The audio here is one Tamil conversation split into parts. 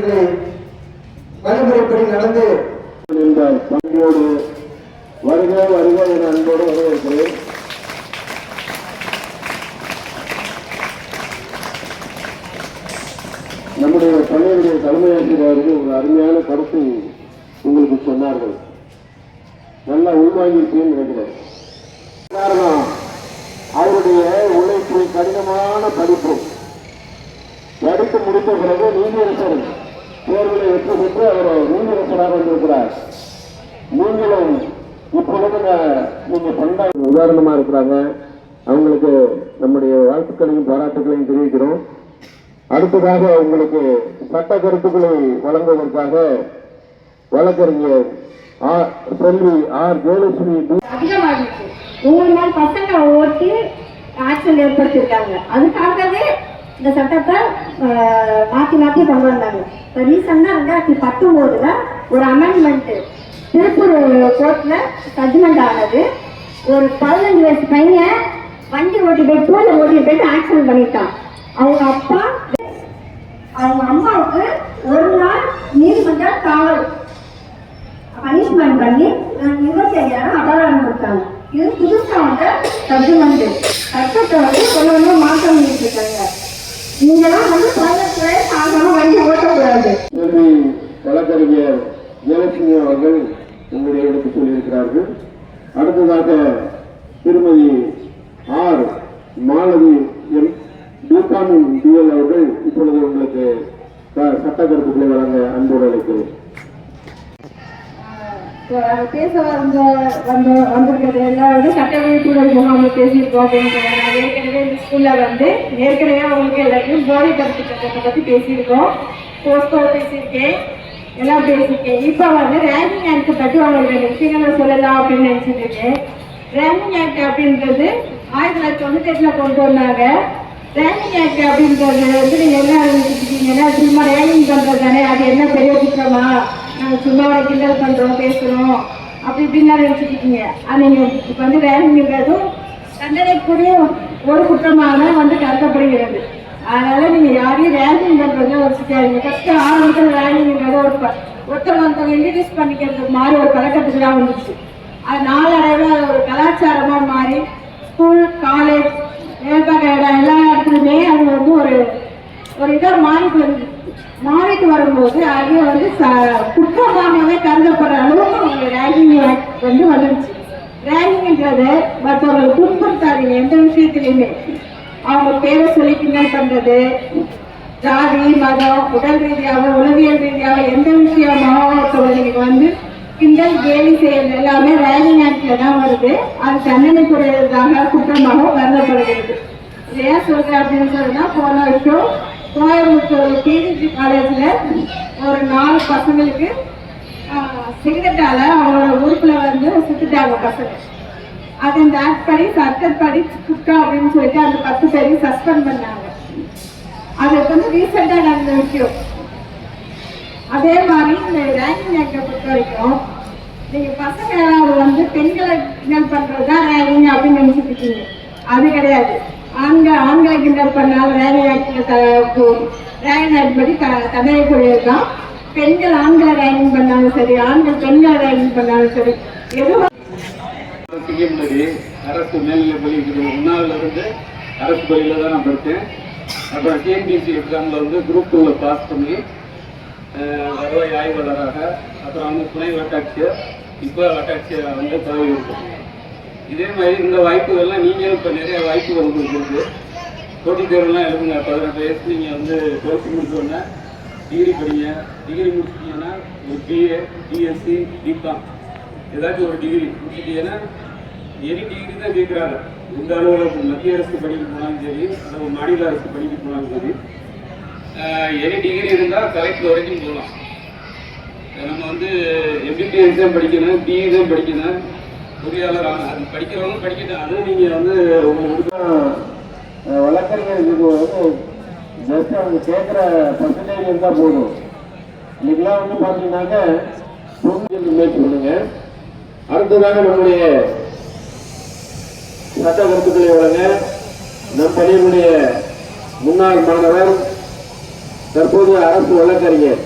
இன்று வழிமுறைப்படி நடந்து இந்த பணியோடு வருக வருக என அன்போடு வரவேற்கிறேன். நம்முடைய பள்ளியுடைய தலைமை ஆசிரியர்கள் ஒரு அருமையான கருத்தை உங்களுக்கு சொன்னார்கள். நல்லா உள்வாங்கியிருக்கேன்னு நினைக்கிறேன் காரணம் அவருடைய உழைப்பு கடினமான படிப்பு. படித்து முடித்த பிறகு நீதியரசர் தேர்வில் வெற்றி பெற்று அவர் நீதிபதியாக வந்திருக்கிறார். நீங்களும் இப்பொழுது ந- நீங்க பன்னெண்டாவது உதாரணமா இருக்கிறாங்க. அவங்களுக்கு நம்முடைய வாழ்த்துக்களையும் பாராட்டுகளையும் தெரிவிக்கிறோம். அடுத்ததாக உங்களுக்கு சட்ட கருத்துக்களை வழங்குவதற்காக வழக்கறிஞர் ஆர் செல்வி ஆர் ஜெயலட்சுமி டி. அதிகமாகிடுச்சு நாள் பசங்க ஓட்டி ஆக்ஷன் ஏற்படுத்தியிருக்காங்க. அதுக்காகவே இந்த சட்டத்தை மாற்றி மாற்றி கொண்டு வந்தாங்க. இப்போ ரீசெண்டாக ரெண்டாயிரத்தி பத்தொம்போதுல ஒரு அமெண்ட்மெண்ட்டு திருப்பூர் கோர்ட்டில் ஜட்ஜ்மெண்ட் ஆனது. ஒரு பதினஞ்சு வயசு பையன் வண்டி ஓட்டி போய் போல ஓட்டி போயிட்டு ஆக்சிடென்ட் பண்ணிட்டான். அவங்க அப்பா அவங்க அம்மாவுக்கு ஒரு நாள் நீதிமன்ற காவல். பனிஷ்மெண்ட் பண்ணி இருபத்தி ஐயாயிரம் அபராதம் கொடுத்தாங்க. இது புதுசாக வந்த சப்ஜமெண்ட் சட்டத்தை வந்து கொஞ்சம் கொஞ்சம் மாற்றம் பண்ணிட்டு இருக்காங்க. நீங்களாம் வந்து வண்டி ஓட்டக்கூடாது. வழக்கறிஞர் ஜெயலட்சுமி அவர்கள் உங்களுடைய எடுத்து சொல்லியிருக்கிறார்கள் அடுத்ததாக திருமதி R Malathi M B Com DL அவர்கள் இப்பொழுது உங்களுக்கு ச- வழங்க அன்போடு அழைக்கிறேன். பேச வந்த வந்த வந்திருக்கிறது எல்லாம் வந்து சட்ட முகாமில் பேசியிருக்கோம் அப்படின்னு சொன்னாங்க ஏற்கனவே இந்த ஸ்கூலில் வந்து ஏற்கனவே அவங்களுக்கு எல்லாத்தையும் போதை கருத்து சட்டத்தை பற்றி பேசியிருக்கோம். போஸ்டோ பேசியிருக்கேன். எல்லாம் பேசியிருக்கேன். இப்போ வந்து ரேங்கிங் ஆக்ட் பற்றி உங்களுக்கு விஷயங்களை சொல்லலாம் அப்படின்னு நினச்சிட்டு இருக்கேன். ரேங்கிங் ஆக்ட் அப்படின்றது ஆயிரத்தி தொள்ளாயிரத்தி தொண்ணூத்தி எட்டுல கொண்டு வந்தாங்க. ரேங்கிங் ஆக்ட் அப்படின்றது வந்து நீங்க என்ன நினைச்சிருக்கீங்கன்னா சும்மா ரேங்கிங் பண்றது தானே அது என்ன பெரிய குற்றமா நாங்கள் சும்மா கிண்டல் பண்ணுறோம் பேசுகிறோம் அப்படி இப்படின்னு நினைச்சிருக்கீங்க அது நீங்கள் இப்போ வந்து ரேங்கிங்கிறதும் தண்டனைக்குரிய ஒரு குற்றமாக வந்து கருதப்படுகிறது. அதனால் நீங்கள் யாரையும் ரேங்கிங் யோசிக்காதீங்க. ஃபஸ்ட்டு ஆரம்பத்தில் ரேங்கிங்கிறது ஒரு ப- ஒருத்தர் ஒருத்தவங்க இன்ட்ரடியூஸ் பண்ணிக்கிறதுக்கு மாதிரி ஒரு பழக்கத்துக்கு தான் வந்துச்சு. அது நாளடைவில் அது ஒரு கலாச்சாரமாக மாறி ஸ்கூல் காலேஜ் வேலைப்பாக்க இடம் எல்லா இடத்துலையுமே அது வந்து ஒரு ஒரு இதாக மாறி வந்து நாளைக்கு வரும்போது அது வந்து ச- குற்றமாகவே கருதப்படுற அளவுக்கு அவங்க ரேகிங் வந்து வந்துருச்சு. ரேகிங்ன்றது மற்றவங்களை துன்புறுத்தாதீங்க எந்த விஷயத்துலையுமே. அவங்க பேரை சொல்லி கிண்டல் பண்றது ஜாதி மதம் உடல் ரீதியாக உளவியல் ரீதியாக எந்த விஷயமாக ஒருத்தவங்க வந்து கிண்டல் கேலி செய்யறது எல்லாமே ரேகிங் ஆக்ட்ல தான் வருது. அது தண்டனைக்குரியதாக குற்றமாக கருதப்படுகிறது. ஏன் சொல்றேன் அப்படின்னு சொன்னா போன வருஷம் கோயம்புத்தூர் டிடிஜி காலேஜில் ஒரு நாலு பசங்களுக்கு சிகரெட்டால் அவங்களோட உறுப்பில் வந்து சுட்டுட்டாங்க பசங்க. அது இந்த ஆக்ட் படி சட்டப்படி குற்றம் அப்படின்னு சொல்லிட்டு அந்த பத்து பேரையும் சஸ்பெண்ட் பண்ணாங்க. அது வந்து ரீசெண்டாக நடந்த விஷயம். அதே மாதிரி இந்த ரேங்கிங் ஆக்டை பொறுத்த வரைக்கும் நீங்கள் பசங்க வந்து பெண்களை கிண்டல் பண்ணுறது தான் ரேங்கிங் அப்படின்னு நினச்சிட்டு இருக்கீங்க. அது கிடையாது. ஆண்கள் ஆண்களை கிண்டல் பண்ணாலும் ரேங்கிங் ஆக்ட் ரேங்கிங் படி த- தண்டனைக்குரியது தான் பெண்கள் ஆண்களை ரேங்கிங் பண்ணாலும் சரி ஆண்கள் பெண்களை ரேங்கிங் பண்ணாலும் சரி எதுவும் செய்யும்படி அரசு மேல்நிலை பள்ளி முன்னாள் இருந்து அரசு பள்ளியில் தான் நான் படித்தேன். அப்புறம் டிஎன்பிசி எக்ஸாமில் வந்து குரூப் டூவில் பாஸ் பண்ணி வருவாய் ஆய்வாளராக அப்புறம் வந்து துணை வட்டாட்சியர் இப்போ வட்டாட்சியர் வந்து பதவி கொடுத்துருக்கேன் இதே மாதிரி இந்த வாய்ப்புகள்லாம் நீங்களும் இப்போ நிறைய வாய்ப்புகள் உங்களுக்கு போட்டித் தேர்வுலாம் எழுதுங்க. பதினெட்டு வயசு நீங்கள் வந்து டுவெல்த்து முடிச்சோடனே டிகிரி படிங்க. டிகிரி முடிச்சிட்டீங்கன்னா ஒரு பிஏ பிஎஸ்சி பிகாம் ஏதாச்சும் ஒரு டிகிரி முடிச்சிட்டீங்கன்னா எனி டிகிரி தான் கேட்குறாரு இந்த அளவில் மத்திய அரசு படிக்க போனாலும் சரி அல்லது மாநில அரசு படிக்க போனாலும் சரி எனி டிகிரி இருந்தால் கலெக்டர் வரைக்கும் போகலாம். நம்ம வந்து எம்பிபிஎஸ் தான் படிக்கணும் பிஇ தான் படிக்கணும். பொறியாளர் ஆகணும் அது படிக்கிறவங்க படிக்கட்டும். அதுவும் நீங்கள் வந்து உங்களுக்கு அஹ் வழக்கறிஞர் இது வந்து ஜஸ்ட் அவங்க கேட்குற பர்சன்டேஜ் இருந்தால் போதும். இன்னைக்கெல்லாம் வந்து பார்த்தீங்கன்னாக்க தொண்ணூறு மேல் சொல்லுங்க. அடுத்ததாக நம்முடைய சட்ட கருத்துக்களை வழங்க நம் பள்ளியினுடைய முன்னாள் மாணவர் தற்போது அரசு வழக்கறிஞர்.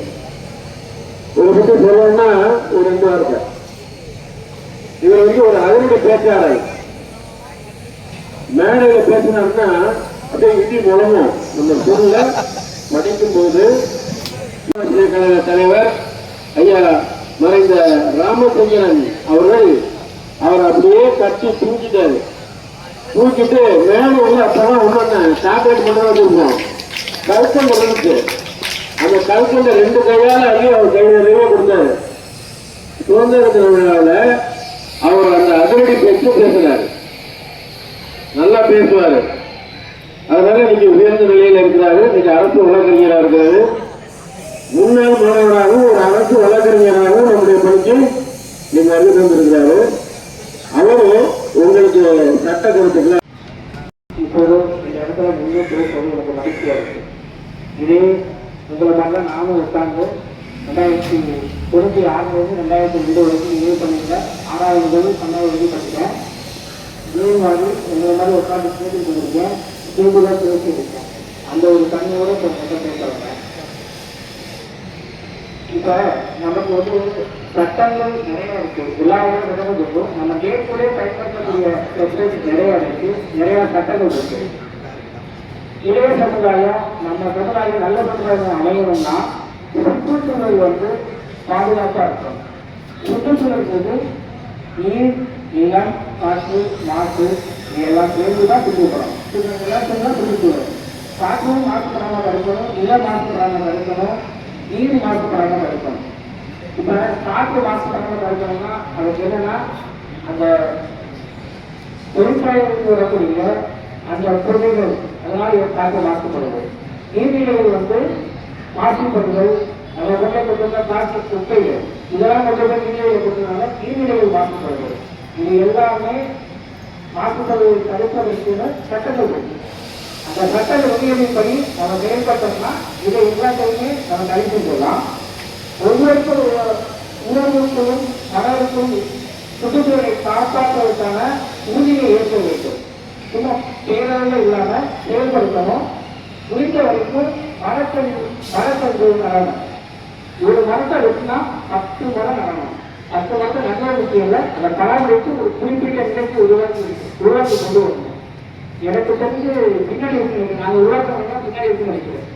ஒரு பற்றி சொல்லணும்னா ஒரு ரெண்டு வார்த்தை. இவர் வந்து ஒரு அதிரடி பேச்சாளர். மேடையில பேசினார்னா அப்படியே இடி முழங்கும். நம்ம பொருளை படிக்கும் போது கழக தலைவர் ஐயா மறைந்த ராமச்சந்திரன் அவர்கள் அவர் அப்படியே கட்டி தூக்கிட்டாரு. தூக்கிட்டு மேல உள்ள அப்பதான் ஒண்ணு டேப்லெட் மட்டும் வச்சிருக்கோம். கல்கண்டு இருந்துச்சு. அந்த கல்கண்டை ரெண்டு கையால அள்ளி அவர் கை நிறைய கொடுத்தாரு. சுதந்திர தின விழாவில் அவர் அந்த அதிரடி பேச்சு பேசினார். நல்லா பேசுவார். அதனால இன்னைக்கு உயர்ந்த நிலையில் இருக்கிறாரு. இன்னைக்கு அரசு வழக்கறிஞராக இருக்கிறாரு. முன்னாள் மாணவராகவும் ஒரு அரசு வழக்கறிஞராகவும் நம்முடைய பணிக்கு நீங்க அறிவு தந்திருக்கிறாரு அவரு உங்களுக்கு சட்ட கருத்துக்களை இப்போது இந்த இடத்துல முன்னே பேசுவது எனக்கு மகிழ்ச்சியாக இருக்கு. இதே உங்களை மாதிரிலாம் நானும் உட்கார்ந்து ரெண்டாயிரத்தி தொண்ணூற்றி ஆறுலேருந்து ரெண்டாயிரத்தி ரெண்டு வரைக்கும் நினைவு பண்ணியிருந்தேன் ஆறாவது முதல் பன்னெண்டாவது வரைக்கும் இதே மாதிரி மாதிரி உட்காந்து கேட்டு பண்ணியிருக்கேன் பேசி இருக்கேன் அந்த ஒரு தண்ணியோட இப்போ உங்கள்கிட்ட பேச வரேன் நமக்கு வந்து சட்டங்கள் நிறைய இருக்கு. எல்லா இடங்களும் இருக்கும் நம்ம கேட்குள்ளே பயன்படுத்தக்கூடிய வெப்சைட் நிறைய இருக்கு. நிறைய சட்டங்கள் இருக்கு. இளைய சமுதாயம் நம்ம சமுதாயம் நல்ல சமுதாயம் அமையணும்னா சுற்றுச்சூழல் வந்து பாதுகாப்பாக இருக்கும் சுற்றுச்சூழல் வந்து நீர் நிலம் காற்று மாசு இதெல்லாம் சேர்ந்து தான் சுற்றுப்படும் இதெல்லாம் சேர்ந்து தான் சுற்றுச்சூழல் காற்றும் மாசுபடாமல் இருக்கணும் நிலம் மாசுபடாமல் இருக்கணும் நீர் மாசுபடாமல் இருக்கணும் இப்போ காற்று மாசுபடாமல் இருக்கணும்னா அதுக்கு என்னன்னா அந்த தொழிற்சாலைகளுக்கு வரக்கூடிய அந்த பொருள்கள் அதனால் காற்று மாசுபடுது நீர்நிலைகள் வந்து மாசுபடுதல் அதை கொண்டே பிளாஸ்டிக் குப்பைகள் இதெல்லாம் கொண்டு போய் நீர்நிலையை கொடுத்ததுனால நீர்நிலைகள் மாசுபடுது இது எல்லாமே மாசுபடுவதை தடுப்பதற்கு சட்டங்கள் இருக்கு. அந்த சட்ட விதிகளின்படி நம்ம செயல்பட்டோம்னா இதை எல்லாத்தையுமே நம்ம தடை செஞ்சிடலாம் ஒவ்வொருக்கும் உணர்வுக்கும் மனதிற்கும் சுற்றுச்சூழலை காப்பாற்றுவதற்கான உறுதியை ஏற்க வேண்டும். சும்மா பேரளவில் இல்லாம செயல்படுத்தணும் முடிந்த வரைக்கும் மரத்தன் மரத்தன்று நடனம் ஒரு மரத்தை வெட்டினா பத்து மரம் நடணும். பத்து மரத்தை நல்ல விஷயம் இல்லை அந்த பராமரித்து ஒரு குறிப்பிட்ட நிலைக்கு உருவாக்கி உருவாக்கி கொண்டு வரணும். எனக்கு தெரிஞ்சு பின்னாடி இருக்கு நாங்க உருவாக்குறோம்னா பின்னாடி இருக்கு நினைக்கிறேன்.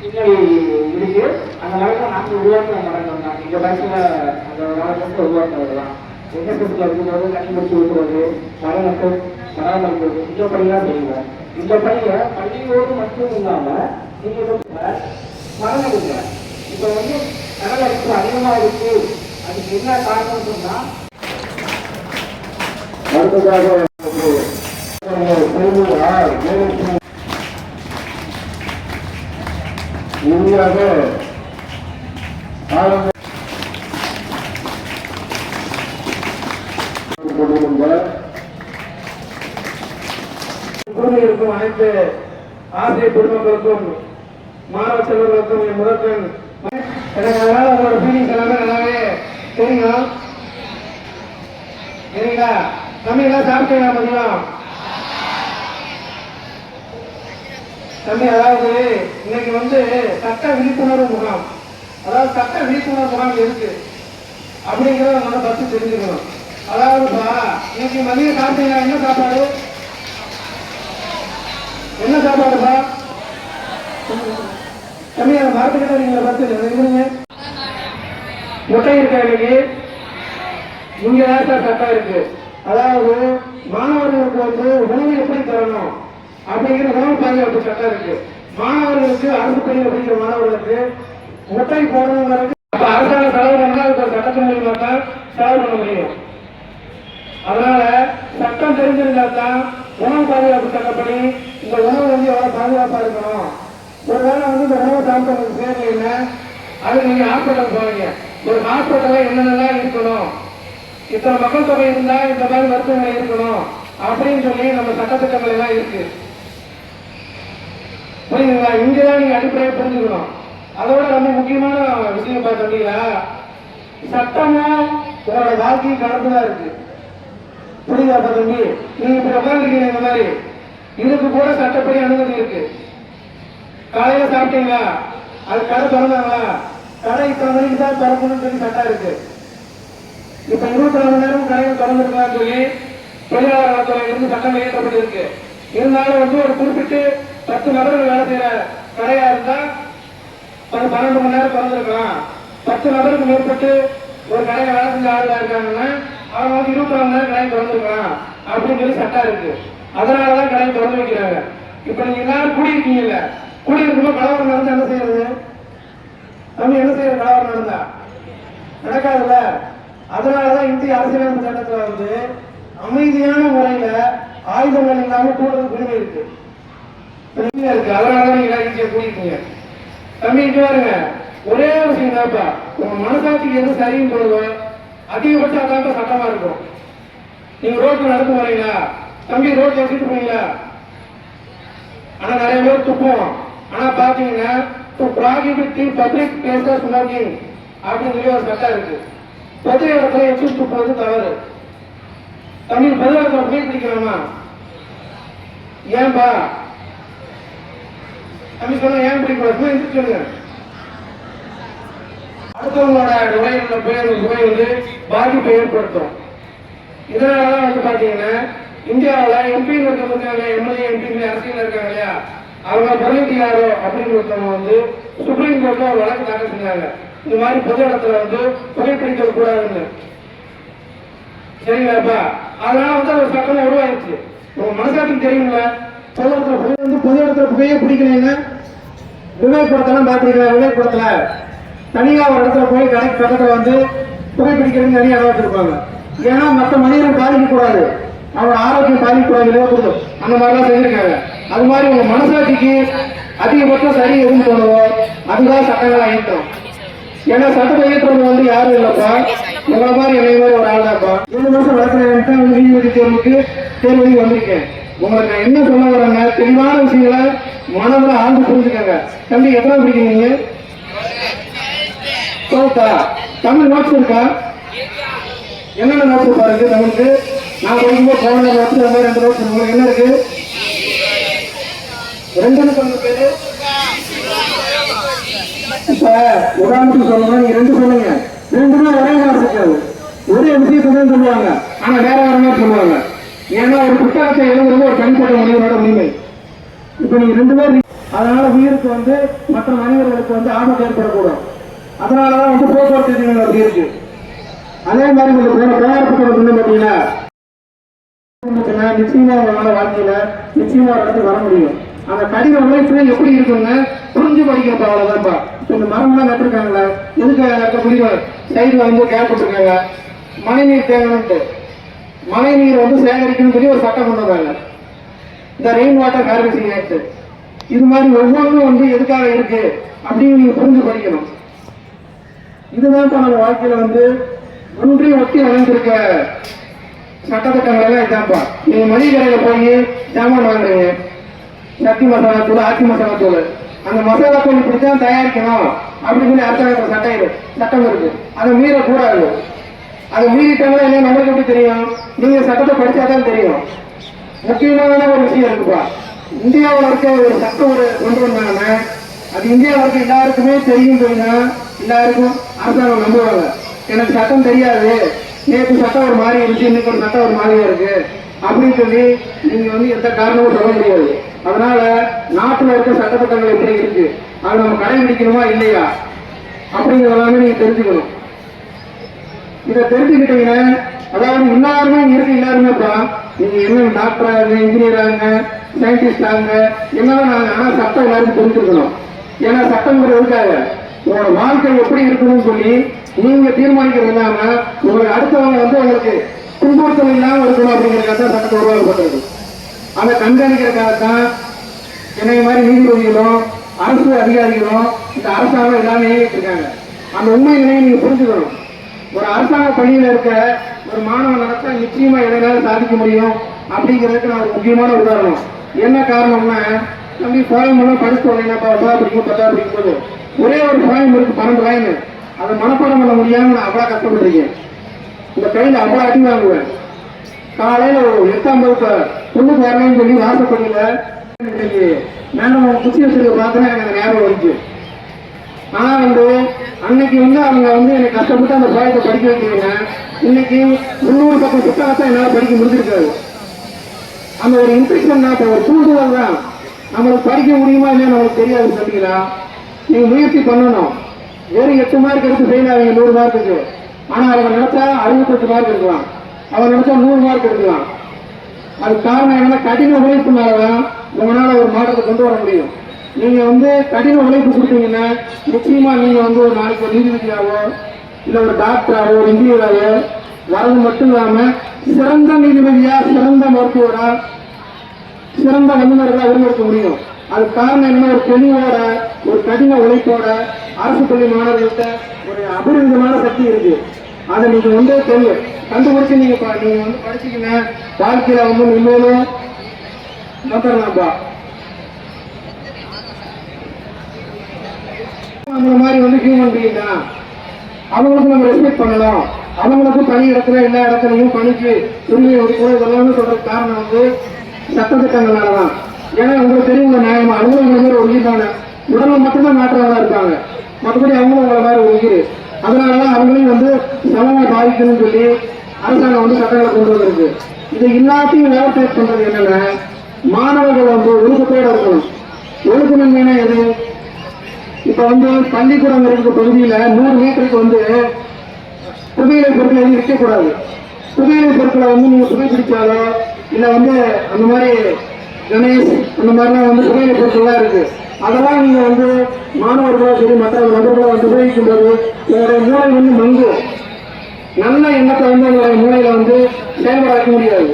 பின்னாடி இருக்கு. அந்த மரத்தை நாங்க உருவாக்குற மரங்கள் தான். இந்த வயசுல அந்த மரத்தை உருவாக்குறது தான். என்ன சுற்றுலா இருக்கும்போது கண்ணி முடிச்சு விட்டுறது மரணத்தை பராமரிக்கிறது இந்த பணியெல்லாம் செய்யுங்க இந்த பணியை பள்ளியோடு மட்டும் இல்லாம நீங்க வந்து மரம் நடுங்க இப்ப வந்து கடல் அதிகமா இருக்கு. அதுக்கு என்ன காரணம் சொன்னா அடுத்ததாக இறுதியாக குழுவில் இருக்கும் அனைத்து ஆசிரியர் குடும்பங்களுக்கும் மாணவ செல்வர்களுக்கும் என் முதற்கண் எனக்கு அதனால உங்களோட ஃபீலிங்ஸ் எல்லாமே நல்லாவே தெரியும்? சரிங்களா தம்பி எல்லாம் சாப்பிட்டீங்களா மதியம்? தம்பி அதாவது இன்னைக்கு வந்து சட்ட விழிப்புணர்வு முகாம். அதாவது சட்ட விழிப்புணர்வு முகாம் இருக்கு அப்படிங்கிறத நம்ம ஃபஸ்ட்டு தெரிஞ்சுக்கணும். அதாவதுப்பா இன்னைக்கு மதியம் சாப்பிட்டீங்களா என்ன சாப்பாடு? என்ன சாப்பாடுப்பா? தம்பி அந்த மரத்துக்கிட்ட பார்த்து பத்து இருங்க முட்டை இருக்கா இன்னைக்கு இங்க தான் சார் சட்டம் இருக்கு. அதாவது மாணவர்களுக்கு வந்து உணவு எப்படி தரணும் அப்படிங்கிற உணவு பாதுகாப்பு சட்டம் இருக்கு. மாணவர்களுக்கு அரசு பள்ளி படிக்கிற மாணவர்களுக்கு முட்டை போடணுங்கிறது அப்ப அரசாங்க செலவு பண்ணால் அதுக்கு சட்டத்தின் மூலியமா தான் செலவு பண்ண முடியும். அதனால சட்டம் தெரிஞ்சிருந்தா தான் உணவு பாதுகாப்பு சட்டப்படி இந்த உணவு வந்து எவ்வளவு பாதுகாப்பா இருக்கணும். வந்து சேரலைன்னா அது நீங்க ஹாஸ்பிட்டல் போவீங்க ஒரு ஹாஸ்பிட்டல்ல என்னென்னலாம் இருக்கணும்? இத்தனை மக்கள் தொகை இருந்தா இந்த மாதிரி மருத்துவமனை இருக்கணும் அப்படின்னு சொல்லி நம்ம சட்டத்திட்டங்கள் எல்லாம் இருக்கு. புரியுதுங்களா? இங்கதான் நீங்க அடிப்படையை புரிஞ்சுக்கணும். அதோட ரொம்ப முக்கியமான விஷயம் பார்த்தீங்களா? சட்டமா உங்களோட வாழ்க்கையும் கலந்துதான் இருக்கு. புரியுதா தம்பி நீங்க இப்ப உட்காந்துருக்கீங்க இந்த மாதிரி. இதுக்கு கூட சட்டப்படி அனுமதி இருக்கு. காலையில சாப்பிட்டீங்களா? அது கடை திறந்தாங்களா? கடை இத்தனை மணிக்கு தான் திறக்கணும்னு சொல்லி சட்டம் இருக்கு. இப்ப இருபத்தி நாலு மணி நேரம் கடைகள் திறந்துருக்கலாம் சொல்லி தொழிலாளர் நலத்துறை இருந்து சட்டம் இயற்றப்பட்டிருக்கு இருந்தாலும் வந்து ஒரு குறிப்பிட்டு பத்து நபர்கள் வேலை செய்யற கடையா இருந்தா ஒரு பன்னெண்டு மணி நேரம் திறந்துருக்கலாம். பத்து நபருக்கு மேற்பட்டு ஒரு கடையை வேலை செஞ்ச ஆளுங்க இருக்காங்கன்னா அவங்க வந்து இருபத்தி நாலு நேரம் கடையை திறந்துருக்கலாம் அப்படின்னு சொல்லி சட்டம் இருக்கு. அதனாலதான் கடையை திறந்து வைக்கிறாங்க. இப்ப நீங்க எல்லாரும் கூடியிருக்கீங்கல்ல? கூடியிருக்கும்போது கலவரம் நடந்து என்ன செய்யறது? நம்ம என்ன செய்யறது கலவரம் நடந்தா? நடக்காதுல்ல? அதனாலதான் இந்திய அரசியலமைப்பு சட்டத்துல வந்து அமைதியான முறையில ஆயுதங்கள் இல்லாம கூடுதல் உரிமை இருக்கு. உரிமை இருக்கு. அதனாலதான் நீங்க ஈஸியா கூட்டிட்டீங்க தம்பி இங்க பாருங்க. ஒரே ஒரு விஷயம் தான்ப்பா உங்க மனசாட்சிக்கு எது சரின்னு சொல்லுவோம் அதிகபட்சம் அதான் சட்டமா இருக்கும். நீங்க ரோட்ல நடந்து போறீங்களா? தம்பி ரோட்ல வச்சுட்டு போறீங்களா? ஆனா நிறைய பேர் துப்புவோம் ஆனா பாத்தீங்கன்னா to prohibit public places smoking அப்படின்னு சொல்லி ஒரு சட்டம் இருக்கு. பொது இடத்துல எச்சு துப்புவது தவறு. தமிழ் பொது இடத்துல புகை பிடிக்கலாமா? ஏன்பா? தமிழ் சொன்னா ஏன் பிடிக்கூடாது சும்மா சொல்லுங்க. அடுத்தவங்களோட நுழைவுல போய் அந்த சுவை வந்து பாதிப்பை ஏற்படுத்தும். இதனால வந்து பாத்தீங்கன்னா இந்தியாவில் எம்பி இருக்காங்க எம்எல்ஏ எம்பி அரசியல் இருக்காங்க இல்லையா? அவங்க பிரதிநிதி யாரோ அப்படின்னு ஒருத்தவங்க வந்து சுப்ரீம் கோர்ட்ல ஒரு வழக்கு தாக்கல் செஞ்சாங்க. இந்த மாதிரி பொது இடத்துல வந்து புகைப்பிடிக்க கூடாதுன்னு. சரிங்களாப்பா அதனால வந்து ஒரு சட்டம் உருவாயிருச்சு. உங்க மனசாட்சி தெரியுங்களா பொது இடத்துல புகை வந்து பொது இடத்துல புகையே பிடிக்கலைன்னா விவேகப்படுத்தலாம் பார்த்துருக்கேன் விவேகப்படுத்தல. தனியா ஒரு இடத்துல போய் கடைக்கு பக்கத்தில் வந்து புகைப்பிடிக்கிறதுக்கு தனியாக இடம் வச்சிருப்பாங்க. ஏன்னா மற்ற மனிதர்கள் பாதிக்கக்கூடாது. அவனோட ஆரோக்கியம் பாதிக்கக்கூடாது இல்லையா? அந்த மாதிரிலாம் செஞ்சிருக்காங்க. அது மாதிரி உங்க மனசாட்சிக்கு அதிகபட்சம் சரி எதுன்னு தோணுதோ அதுதான் சட்டங்களை ஆகிட்டோம் ஏன்னா சட்டத்தை இயற்றுறது வந்து யாரும் இல்லைப்பா. உங்களை மாதிரி என்னை மாதிரி ஒரு ஆள் தான்ப்பா. ஏழு வருஷம் வளர்க்குறேன் நீதிபதி தேர்வுக்கு தேர்வு வந்திருக்கேன். உங்களுக்கு நான் என்ன சொல்ல வரேங்க தெளிவான விஷயங்களை மனதில் ஆழ்ந்து புரிஞ்சுக்கங்க. தம்பி எத்தனை பிடிக்கிறீங்க டுவெல்த்தா தமிழ் நோட்ஸ் இருக்கா? என்னென்ன நோட்ஸ் பாருங்க தமிழுக்கு? நான் படிக்கும்போது போன நோட்ஸ் அந்த மாதிரி ரெண்டு நோட்ஸ் உங்களுக்கு என்ன இருக்கு? ரெண்டு சொல்லுங்க பேரு? இப்ப உதாரணத்துக்கு சொல்லணும் நீங்க ரெண்டு சொல்லுங்க. ரெண்டுமே ஒரே மாதிரி இருக்காது ஒரே விஷயத்தை தான் சொல்லுவாங்க. ஆனா வேற வேற மாதிரி சொல்லுவாங்க. ஏன்னா ஒரு புத்தகத்தை எழுதுறது ஒரு தனிப்பட்ட மனிதனோட உரிமை. இப்ப நீங்க ரெண்டு பேர் அதனால உயிருக்கு வந்து மற்ற மனிதர்களுக்கு வந்து ஆபத்து ஏற்படக்கூடும். அதனாலதான் வந்து போக்குவரத்து விதிகள் அப்படி இருக்கு. அதே மாதிரி நீங்க போன தயாரிப்பு சொன்ன பார்த்தீங்கன்னா நிச்சயமா உங்களால வாழ்க்கையில நிச்சயமா ஒரு இடத்துக்கு வர முடியும். அந்த கடின உழைப்பு எப்படி இருக்குன்னு புரிஞ்சு படிக்கிறப்ப அவ்வளவுதான்ப்பா இப்ப இந்த மரம்லாம் நட்டுருக்காங்களா எதுக்காக நட்ட முடியும்? சைடுல வந்து கேப் நீர் மழைநீர் மழை நீர் வந்து சேகரிக்கணும்னு சொல்லி ஒரு சட்டம் கொண்டு வந்தாங்க. இந்த ரெயின் வாட்டர் ஹார்வெஸ்டிங் ஆக்ட் இது மாதிரி ஒவ்வொன்றும் வந்து எதுக்காக இருக்கு அப்படின்னு நீங்க புரிஞ்சு படிக்கணும். இதுதான் நம்ம வாழ்க்கையில வந்து ஒன்றி ஒட்டி வளர்ந்துருக்க சட்டத்திட்டங்கள் எல்லாம் இதான்ப்பா. நீங்க மளிகை கடையில போய் சாமான் வாங்குறீங்க. சக்தி மசாலா தூள் ஆட்சி மசாலா தூள். அந்த மசாலா தூள் இப்படித்தான் தயாரிக்கணும் அப்படின்னு சொல்லி அரசாங்கத்தில் சட்டம் இருக்கு சட்டம் இருக்கு. அதை மீறக்கூடாது. அதை மீறிட்டாங்களா என்ன? நம்மளுக்கு எப்படி தெரியும்? நீங்க சட்டத்தை படிச்சாதான் தெரியும். முக்கியமான ஒரு விஷயம் இருக்குப்பா. இந்தியாவில் இருக்க ஒரு சட்டம் ஒரு கொண்டு வந்தாங்கன்னா அது இந்தியாவில் இருக்க எல்லாருக்குமே தெரியும் சொல்லுங்க எல்லாருக்கும் அரசாங்கம் நம்புவாங்க. எனக்கு சட்டம் தெரியாது. நேற்று சட்டம் ஒரு மாதிரி இருந்துச்சு இன்னைக்கு ஒரு சட்டம் ஒரு மாதிரியா இருக்கு. அப்படின்னு சொல்லி நீங்க வந்து எந்த காரணமும் சொல்ல முடியாது. அதனால நாட்டுல இருக்க சட்டத்திட்டங்கள் எப்படி இருக்கு அதை நம்ம கடைபிடிக்கணுமா இல்லையா? அப்படிங்கிறதெல்லாமே நீங்க தெரிஞ்சுக்கணும். இதை தெரிஞ்சுக்கிட்டீங்கன்னா அதாவது எல்லாருமே இருக்கு எல்லாருமே எல்லாருமேப்பா நீங்க என்ன டாக்டரா இருங்க இன்ஜினியர் சயின்டிஸ்ட் ஆகுங்க என்னதான் நாங்க ஆனா சட்டம் எல்லாருக்கும் தெரிஞ்சுக்கணும் ஏன்னா சட்டங்கிறது இருக்காங்க உங்களோட வாழ்க்கை எப்படி இருக்கணும்னு சொல்லி நீங்க தீர்மானிக்கிறது இல்லாம உங்களுக்கு அடுத்தவங்க வந்து உங்களுக்கு துன்புறுத்தல் இல்லாமல் இருக்கணும் அப்படிங்கிறதுக்காக தான் சட்டம் அதை கண்காணிக்கிறதுக்காக தான் மாதிரி நீதிபதிகளும் அரசு அதிகாரிகளும் இந்த அரசாங்கம் எல்லாமே இருக்காங்க அந்த உண்மை நிலையை நீங்க புரிஞ்சுக்கணும். ஒரு அரசாங்க பணியில் இருக்க ஒரு மாணவன் நடத்த நிச்சயமா எதனால சாதிக்க முடியும் அப்படிங்கிறதுக்கு நான் ஒரு முக்கியமான உதாரணம். என்ன காரணம்னா தம்பி போயம் எல்லாம் படிச்சு வந்தீங்கன்னா பத்தாவது படிக்கும் பத்தாவது போது ஒரே ஒரு போயம் இருக்கு பன்னெண்டு லைன் அதை மனப்பாடம் பண்ண முடியாம நான் அவ்வளவு கஷ்டப்பட்டிருக்கேன். இந்த கையில அவ்வளவு அடி வாங்குவேன். காலையில ஒரு எட்டாம் வகுப்பு பொண்ணுக்கு வரணும்னு சொல்லி வாசப்படியில இன்னைக்கு மேடம் அவங்க குச்சி வச்சிருக்க பார்த்தா எனக்கு அந்த ஞாபகம் வந்துச்சு. ஆனா வந்து அன்னைக்கு வந்து அவங்க வந்து எனக்கு கஷ்டப்பட்டு அந்த பாயத்தை படிக்க வைக்கிறீங்க இன்னைக்கு முன்னூறு பக்கம் புத்தகத்தை என்னால் படிக்க முடிஞ்சிருக்காது. அந்த ஒரு இன்ட்ரெஸ்ட் தான் இப்ப ஒரு தூண்டுதல் தான். நம்மளுக்கு படிக்க முடியுமா இல்லையா நம்மளுக்கு தெரியாது சொல்லிங்களா நீங்க முயற்சி பண்ணணும். வெறும் எட்டு மார்க் எடுத்து ஃபெயில் ஆவீங்க நூறு மார்க்குக்கு ஆனா அவங்க நினைச்சா அறுபத்தெட்டு மார்க் இருக்கலாம் அவன் நினைச்சா நூறு மார்க் எடுக்கலாம். அது காரணம் என்னன்னா கடின உழைப்புனாலதான் உங்களால் ஒரு மாற்றத்தை கொண்டு வர முடியும். நீங்க வந்து கடின உழைப்பு கொடுத்தீங்கன்னா நிச்சயமா நீங்க வந்து ஒரு நாளைக்கு ஒரு நீதிபதியாவோ இல்லை ஒரு டாக்டராகவோ ஒரு இன்ஜினியராவோ வரது மட்டும் இல்லாம சிறந்த நீதிபதியா சிறந்த மருத்துவரா சிறந்த வல்லுநர்களா உருவெடுக்க முடியும். அது காரணம் என்ன ஒரு தெளிவோட ஒரு கடின உழைப்போட அரசு பள்ளி மாணவர்கள்ட்ட ஒரு அபரிமிதமான சக்தி இருக்கு. அதை நீங்க வந்து சொல்லு கண்டுபிடிச்சு நீங்க ப- நீங்க வந்து படிச்சீங்கன்னா வாழ்க்கையில வந்து உண்மையிலும் நம்பர்லாம்பா அந்த மாதிரி வந்து ஹியூமன் பீயிங் தான்? அவங்களுக்கு நம்ம ரெஸ்பெக்ட் பண்ணலாம். அவங்களுக்கு பணி இடத்துல எல்லா இடத்துலையும் பணிக்கு உரிமை ஒதுக்கணும் இதெல்லாம் சொல்ற காரணம் வந்து சட்டத்திட்டங்களால தான். ஏன்னா உங்களுக்கு தெரியும் நியாயமா? அவங்களும் உங்களை மாதிரி ஒழுங்கிட்டாங்க உடலை மட்டும்தான் மாற்றவங்களா இருப்பாங்க. மற்றபடி அவங்களும் உங்களை மாதிரி ஒழுங்கி அதனாலதான் அவங்களையும் வந்து சமமா பாதிக்கணும்னு சொல்லி அரசாங்கம் வந்து சட்டங்களை கொண்டு வந்திருக்கு. இது எல்லாத்தையும் ஓவர்டேக் பண்றது என்னன்னா மாணவர்கள் வந்து ஒழுக்கத்தோட இருக்கணும். ஒழுக்கமின்மைனா எது? இப்ப வந்து பள்ளிக்கூடம் இருக்கிற பகுதியில நூறு மீட்டருக்கு வந்து புகையிலை பொருட்கள் வந்து விற்கக்கூடாது. புகையிலை பொருட்களை வந்து நீங்க புகைப்பிடிச்சாலோ இல்ல வந்து அந்த மாதிரி கணேஷ் அந்த மாதிரிலாம் வந்து புகையிலை பொருட்கள்லாம் இருக்கு. அதெல்லாம் நீங்க வந்து மாணவர்களோ சரி மற்ற நபர்களோ வந்து உபயோகிக்கும் போது உங்களுடைய மூளை வந்து மங்கும் நல்ல எண்ணத்தை வந்து உங்களுடைய மூளையில வந்து செயல்பட வைக்க முடியாது.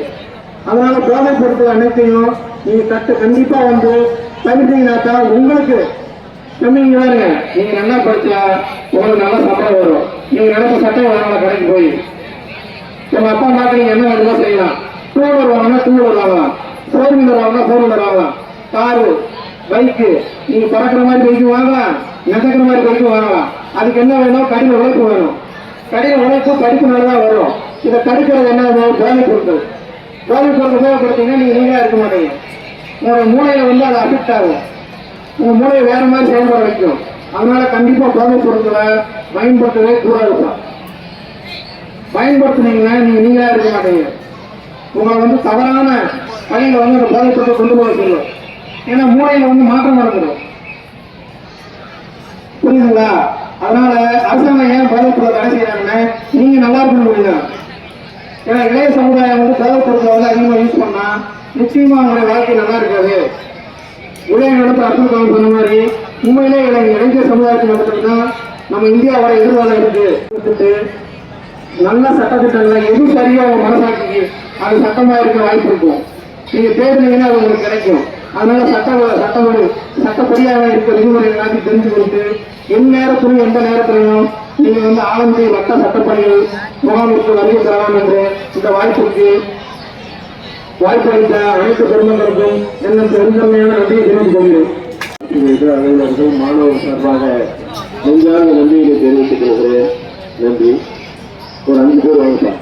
அதனால போதைப் பொருட்கள் அனைத்தையும் நீங்க கட்டு கண்டிப்பா வந்து தவிர்த்தீங்கன்னாக்கா உங்களுக்கு தம்பி பாருங்க நீங்க நல்லா படிச்சா உங்களுக்கு நல்ல சம்பளம் வரும். நீங்க நினைச்ச சட்டம் வாங்கலாம் கடைக்கு போய். உங்க அப்பா அம்மாக்கு நீங்க என்ன வேணுமோ செய்யலாம். டூ வீலர் வாங்கினா டூ வீலர் வாங்கலாம் ஃபோர் வீலர் வாங்கினா ஃபோர் வீலர் வாங்கலாம். Car bike. நீங்க பறக்கிற மாதிரி பைக்கு வாங்கலாம். நெசக்கிற மாதிரி பைக்கு வாங்கலாம். அதுக்கு என்ன வேணும்? கடின உழைப்பு வேணும். கடின உழைப்பு படிப்புனாலதான் வரும். இதை தடுக்கிறது என்ன? வேணும்? போதைப் பொருட்கள். போதைப் பொருட்கள் உபயோகப்படுத்தீங்கன்னா நீங்க நீங்களா இருக்க மாட்டீங்க. உங்களோட மூளையில வந்து அது அஃபெக்ட் ஆகும். உங்க மூளையை வேற மாதிரி செயல்பட வைக்கும். அதனால கண்டிப்பா போதைப் பொருட்களை பயன்படுத்தவே கூடாதுப்பா பயன்படுத்தினீங்கன்னா நீங்க நீங்களா இருக்க மாட்டீங்க. உங்களை வந்து தவறான வழியில வந்து அந்த போதை பொருட்கள் கொண்டு போக சொல்லுவோம் ஏன்னா மூளையில வந்து மாற்றம் நடந்துடும். புரியுதுங்களா? அதனால அரசாங்கம் ஏன் போதைப் பொருளை தடை செய்யறாங்கன்னா நீங்க நல்லா இருக்கணும் முடியும் ஏன்னா இளைய சமுதாயம் வந்து போதைப் பொருட்களை வந்து அதிகமாக யூஸ் பண்ணா நிச்சயமா அவங்களுடைய வாழ்க்கை நல்லா இருக்காது. இளைய நடத்த அப்துல் கலாம் சொன்ன மாதிரி உண்மையிலே இளைஞர் சமுதாயத்தை நடத்தினா நம்ம இந்தியாவோட எதிர்காலம் இருக்கு. நல்ல சட்டத்திட்டங்களை எது சரியா உங்க மனசாட்சிக்கு அது சட்டமா இருக்க வாய்ப்பு இருக்கும். நீங்க தேர்ந்தீங்கன்னா அது உங்களுக்கு கிடைக்கும். அதனால சட்ட சட்ட சட்டப்படியாக இருக்க விதிமுறை எல்லாத்தையும் தெரிஞ்சு கொடுத்து எந்த நேரத்திலையும் எந்த நேரத்திலையும் நீங்க வந்து ஆலந்தி வட்ட சட்டப்பணிகள் முகாமிற்கு வருகை தரலாம் என்று இந்த வாய்ப்புக்கு வாய்ப்பளித்த அனைத்து குடும்பங்களுக்கும் என்ன பெருந்தன்மையான நன்றியை தெரிவித்துக் கொள்கிறேன். இது மாணவர் சார்பாக நெஞ்சார்ந்த நன்றியை தெரிவித்துக் கொள்கிறேன். நன்றி. ஒரு அஞ்சு பேர் வாங்கப்பா